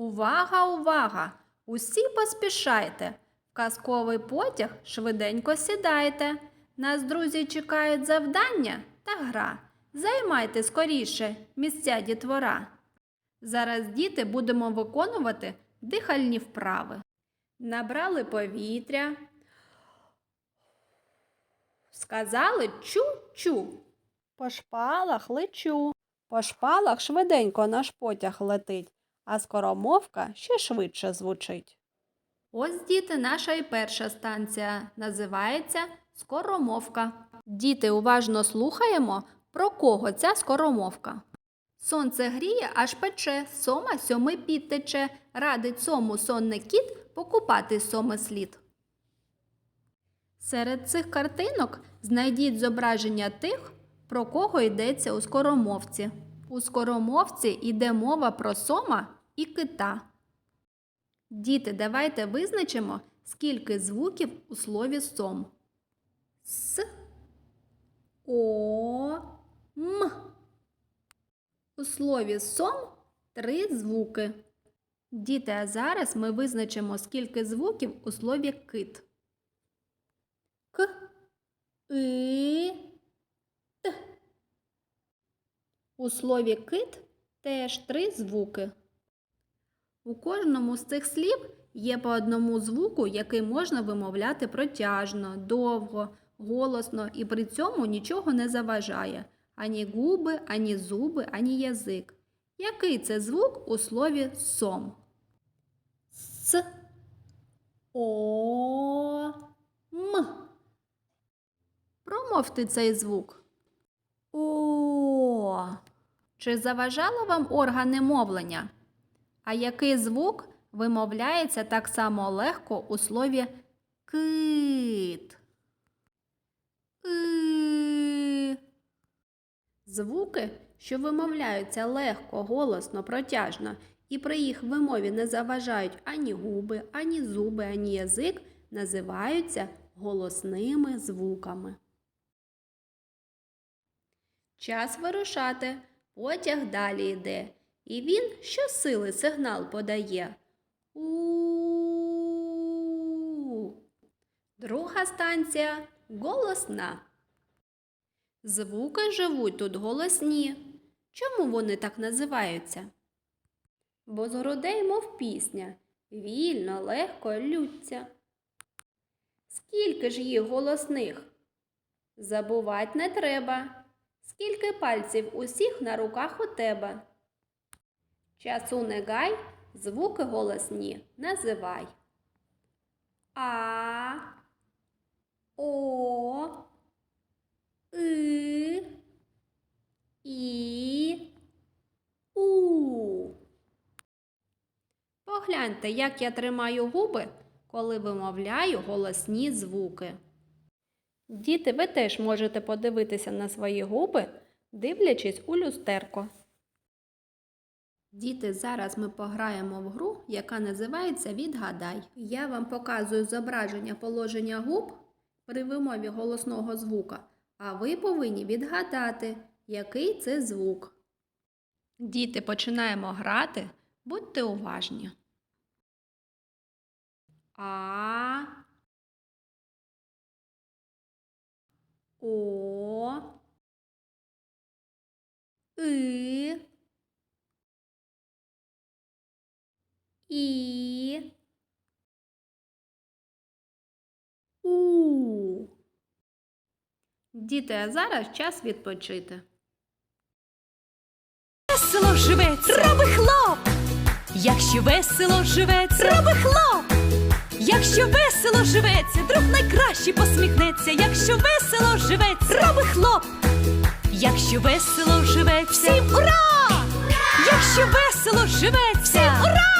Увага, увага! Усі поспішайте. В казковий потяг швиденько сідайте. Нас, друзі, чекають завдання та гра. Займайте скоріше місця дітвора. Зараз діти будемо виконувати дихальні вправи. Набрали повітря. Сказали чу-чу. По шпалах лечу. По шпалах швиденько наш потяг летить, а скоромовка ще швидше звучить. Ось, діти, наша і перша станція називається скоромовка. Діти, уважно слухаємо, про кого ця скоромовка. Сонце гріє, аж пече, сома сьомий підтече, радить сому сонний кіт покупати соми слід. Серед цих картинок знайдіть зображення тих, про кого йдеться у скоромовці. У скоромовці йде мова про сома і кита. Діти, давайте визначимо, скільки звуків у слові сом. С, О, М. У слові сом три звуки. Діти, а зараз ми визначимо, скільки звуків у слові кит. К, И, Т. У слові кит теж три звуки. У кожному з цих слів є по одному звуку, який можна вимовляти протяжно, довго, голосно і при цьому нічого не заважає ані губи, ані зуби, ані язик. Який це звук у слові сом? С, О, М. Промовте цей звук. О. Чи заважало вам органи мовлення? А який звук вимовляється так само легко у слові кит? И. Звуки, що вимовляються легко, голосно, протяжно, і при їх вимові не заважають ані губи, ані зуби, ані язик, називаються голосними звуками. Час вирушати. Потяг далі йде, і він щосили сигнал подає. У. Друга станція голосна. Звуки живуть тут голосні. Чому вони так називаються? Бо з грудей, мов пісня, вільно, легко лються. Скільки ж їх голосних? Забувать не треба. Скільки пальців усіх на руках у тебе? Часу не гай, звуки голосні називай. А, О, И, І, У. Погляньте, як я тримаю губи, коли вимовляю голосні звуки. Діти, ви теж можете подивитися на свої губи, дивлячись у люстерко. Діти, зараз ми пограємо в гру, яка називається Відгадай. Я вам показую зображення положення губ при вимові голосного звука, а ви повинні відгадати, який це звук. Діти, починаємо грати. Будьте уважні. А. О. И. І. У. Діти, а зараз час відпочити. Весело живеться, роби хлоп. Якщо весело живеться, роби хлоп. Якщо весело живеться, друг найкраще посміхнеться. Якщо весело живеться, роби хлоп. Якщо весело живеться, всім ура! Якщо весело живеться, всім ура!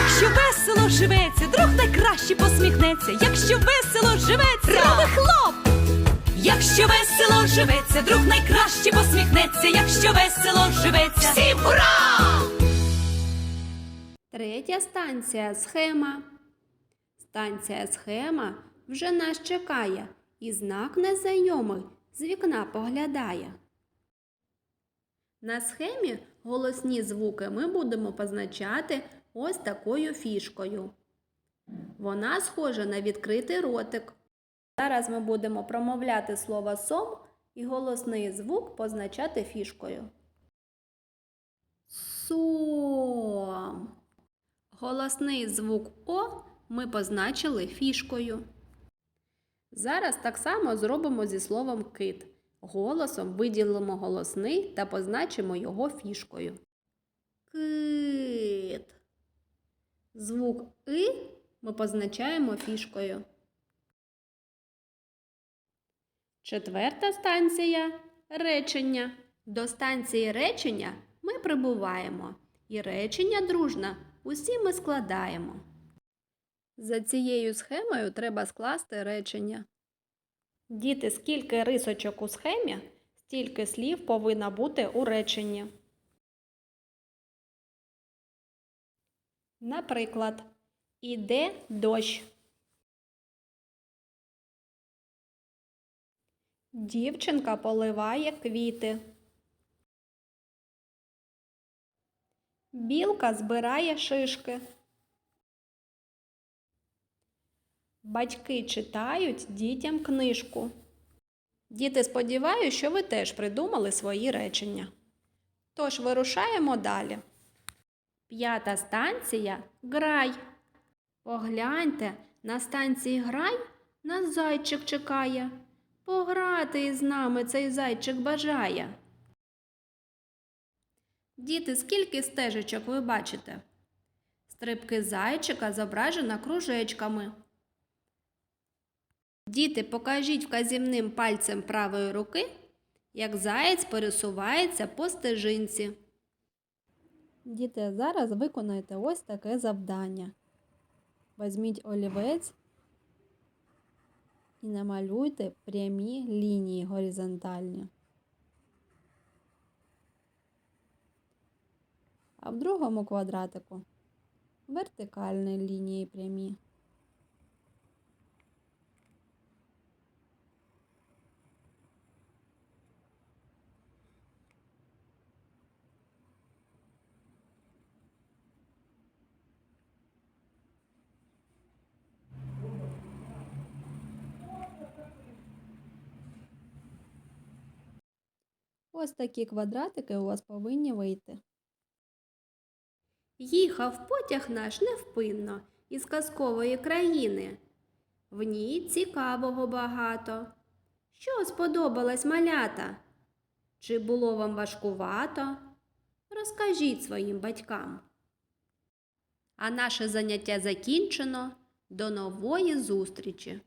Якщо весело живеться, друг найкраще посміхнеться, якщо весело живеться, роби хлоп! Якщо весело живеться, друг найкраще посміхнеться, якщо весело живеться. Всім ура! Третя станція схема. Станція схема вже нас чекає, і знак незнайомий з вікна поглядає. На схемі голосні звуки ми будемо позначати ось такою фішкою. Вона схожа на відкритий ротик. Зараз ми будемо промовляти слово сом і голосний звук позначати фішкою. Сом. Голосний звук О ми позначили фішкою. Зараз так само зробимо зі словом кит. Голосом виділимо голосний та позначимо його фішкою. Кит. Звук И ми позначаємо фішкою. Четверта станція речення. До станції речення ми прибуваємо. І речення дружно усі ми складаємо. За цією схемою треба скласти речення. Діти, скільки рисочок у схемі, стільки слів повинно бути у реченні. Наприклад, іде дощ. Дівчинка поливає квіти. Білка збирає шишки. Батьки читають дітям книжку. Діти, сподіваюся, що ви теж придумали свої речення. Тож вирушаємо далі. П'ята станція грай. Погляньте, на станції грай нас зайчик чекає. Пограти із нами цей зайчик бажає. Діти, скільки стежечок ви бачите? Стрибки зайчика зображено кружечками. Діти, покажіть вказівним пальцем правої руки, як заєць пересувається по стежинці. Діти, зараз виконайте ось таке завдання. Візьміть олівець і намалюйте прямі лінії горизонтальні. А в другому квадратику вертикальні лінії прямі. Ось такі квадратики у вас повинні вийти. Їхав потяг наш невпинно із казкової країни. В ній цікавого багато. Що сподобалось малята? Чи було вам важкувато? Розкажіть своїм батькам. А наше заняття закінчено. До нової зустрічі!